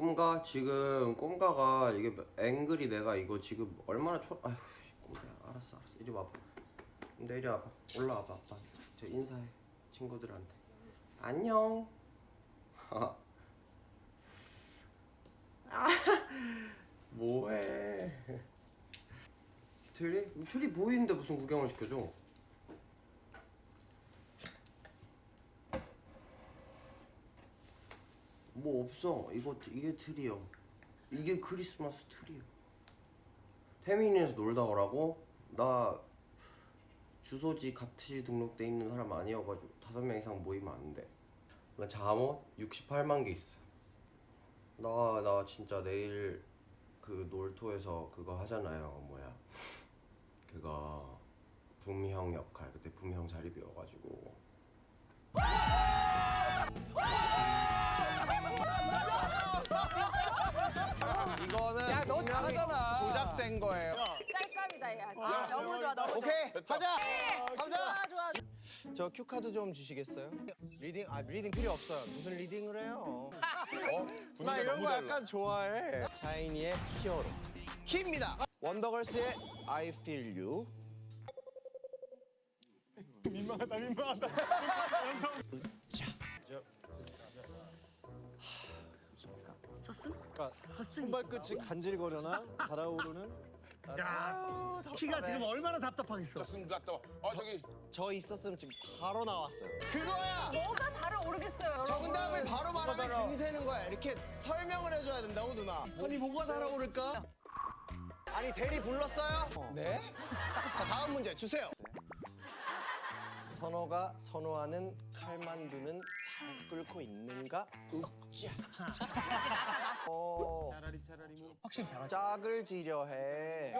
봐 지금 꼼가가 이게 앵글이 내가 이거 지금 얼마나 초 아휴 꼼가야 알았어 알았어. 이리 와봐. 근데 이리 와봐. 올라와봐 아빠. 저 인사해 친구들한테. 안녕. 아 뭐해? 트리? 트리 보이는데 무슨 구경을 시켜줘 뭐 없어. 이거 이게 트리요. 이게 크리스마스 트리요. 태민이에서 놀다 오라고? 나 주소지 같이 등록돼 있는 사람 아니어가지고 다섯 명 이상 모이면 안돼. 나 잠옷 68만 개 있어. 나나 진짜 내일 그 놀토에서 그거 하잖아요 뭐야. 그거 붐형 역할. 그때 붐형 자리 비워가지고 야, 잘하잖아. 조작된 거예요. 짤감이다 야. 진짜 너무 좋아 너무 좋아. 오케이, 가자. 좋아 가자. 좋아. 저 큐 카드 좀 주시겠어요? 리딩 아 리딩 필요 없어요. 무슨 리딩을 해요? 나 이런 거 약간 좋아해. 샤이니의 히어로 키입니다. 원더걸스의 I Feel You. 민망하다 민망하다. 손발끝이 간질거려나 달아오르는 키가 지금 얼마나 답답하겠어. 승 갔다 와. 아 저기 저 있었으면 지금 바로 나왔어요. 그거야. 뭐가 달아오르겠어요. 정답을 바로 말하면 금세는 거야. 이렇게 설명을 해줘야 된다고 누나. 아니 뭐가 달아오를까? 아니 대리 불렀어요? 네? 자 다음 문제 주세요. 선호가 선호하는 칼만두는 잘 끓고 있는가? 으쌰. 어, 차라리 차라리 뭐 확실히 잘하지. 짝을 지려 해.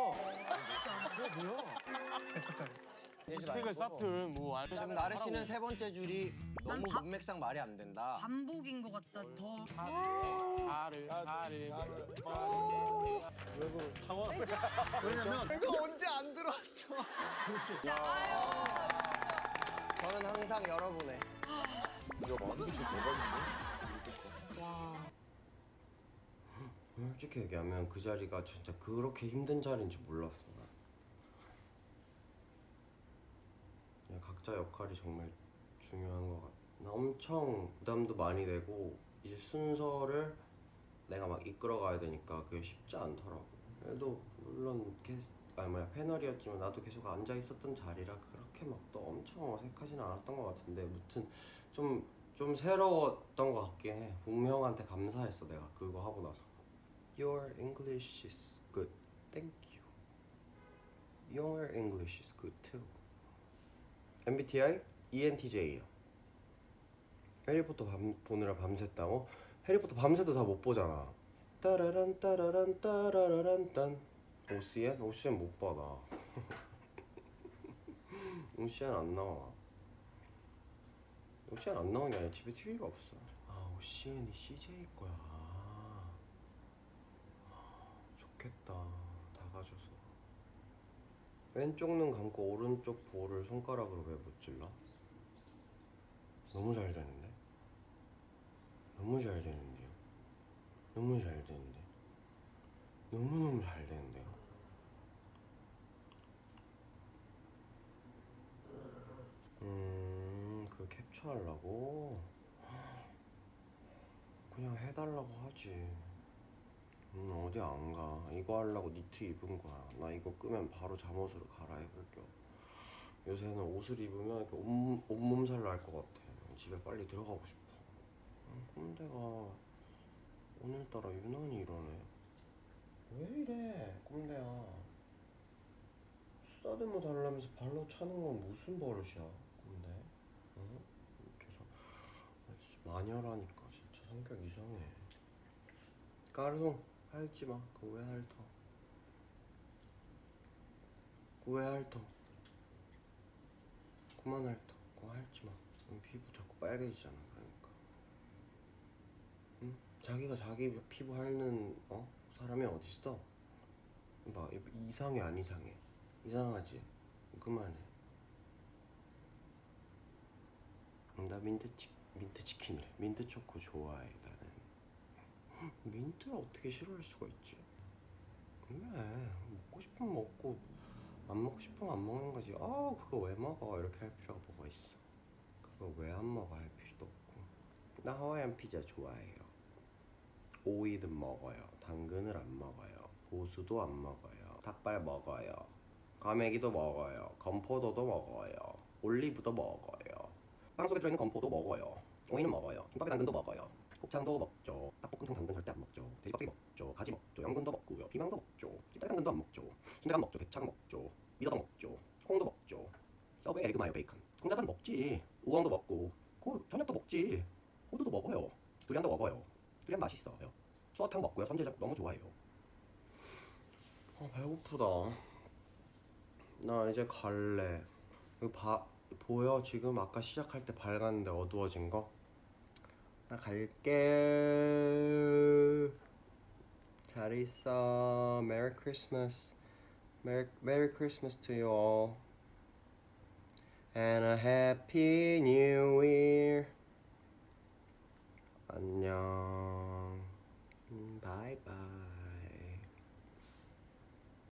스펙을 쌓든 뭐 알- 지금 나래 씨는 세 번째 줄이 너무 문맥상 말이 안 된다. 반복인 것 같다. 더 달을 왜냐면 이거 언제 안 들어왔어? 저는 항상 여러분의 솔직히 얘기하면 그 자리가 진짜 그렇게 힘든 자리인지 몰랐어 나. 그냥 각자 역할이 정말 중요한 것 같아 나 엄청 부담도 많이 되고 이제 순서를 내가 막 이끌어가야 되니까 그게 쉽지 않더라고 그래도 물론 게스 아니 뭐야 패널이었지만 나도 계속 앉아 있었던 자리라 그렇게 막 또 엄청 어색하진 않았던 것 같은데 무튼 좀 좀 새로웠던 것 같긴 해 복명한테 감사했어 내가 그거 하고 나서 Your English is good. Thank you. Your English is good too. MBTI ENTJ예요. 해리포터 밤, 보느라 밤샜다고? 해리포터 밤새도 다 못 보잖아. 따라란 따라란 따라라란 딴. OCN? OCN 못 받아. OCN 안 나와. OCN 안 나오는 게 아니라 집에 TV가 없어. 아 OCN이 CJ 거야. 좋겠다 다 가져서 왼쪽 눈 감고 오른쪽 볼을 손가락으로 왜못 찔러? 너무 잘 되는데? 너무 잘 되는데요? 너무 잘 되는데? 너무너무 잘 되는데요? 음, 그거 캡처하려고? 그냥 해달라고 하지 음 어디 안 가. 이거 하려고 니트 입은 거야. 나 이거 끄면 바로 잠옷으로 갈아입을 겸. 요새는 옷을 입으면 이렇게 온, 온몸살 날 것 같아. 집에 빨리 들어가고 싶어. 음, 꼼대가 오늘따라 유난히 이러네. 왜 이래, 꼼대야. 쓰다듬어 달라면서 발로 차는 건 무슨 버릇이야, 꼼대? 응? 그래서 아, 진짜 마녀라니까 진짜 성격 이상해. 까르송 핥지 마. 그거 왜 핥어? 그거 왜 핥어? 그만 핥어. 그거 핥지 마. 그럼 피부 자꾸 빨개지잖아. 그러니까. 응? 자기가 자기 피부 핥는 어 사람이 어딨어? 봐 이상해 안 이상해? 이상하지? 그만해. 응, 나 민트 치 민트 치킨이래. 민트 초코 좋아해 나는. 민트를 어떻게 싫어할 수가 있지? 왜 먹고 싶으면 먹고 안 먹고 싶으면 안 먹는 거지. 아 그거 왜 먹어? 이렇게 할 필요가 뭐가 있어? 그거 왜 안 먹어 할 필요도 없고. 나 하와이안 피자 좋아해요. 오이도 먹어요. 당근을 안 먹어요. 고수도 안 먹어요. 닭발 먹어요. 과메기도 먹어요. 건포도도 먹어요. 올리브도 먹어요. 빵 속에 들어있는 건포도 먹어요. 오이는 먹어요. 김밥에 당근도 먹어요. 곱창도 먹죠. 닭볶음탕 당근 절대 안 먹죠. 돼지껍데기 먹죠. 가지 먹죠. 연근도 먹고요. 비망도 먹죠. 찜닭 당근도 안 먹죠. 순대간 먹죠. 대창 먹죠. 미더덕 먹죠. 콩도 먹죠. 서브웨이 에그 마요 베이컨. 콩자반 먹지. 우엉도 먹고. 고 저녁도 먹지. 호두도 먹어요. 두리안도 먹어요. 두리안 맛있어요. 추어탕 먹고요. 선제적 너무 좋아해요. 아 배고프다. 나 이제 갈래. 이거 봐 보여 지금 아까 시작할 때 밝았는데 어두워진 거? 나 갈게. 잘 있어. Christmas. Merry, Merry Christmas to you all. And a Happy New Year.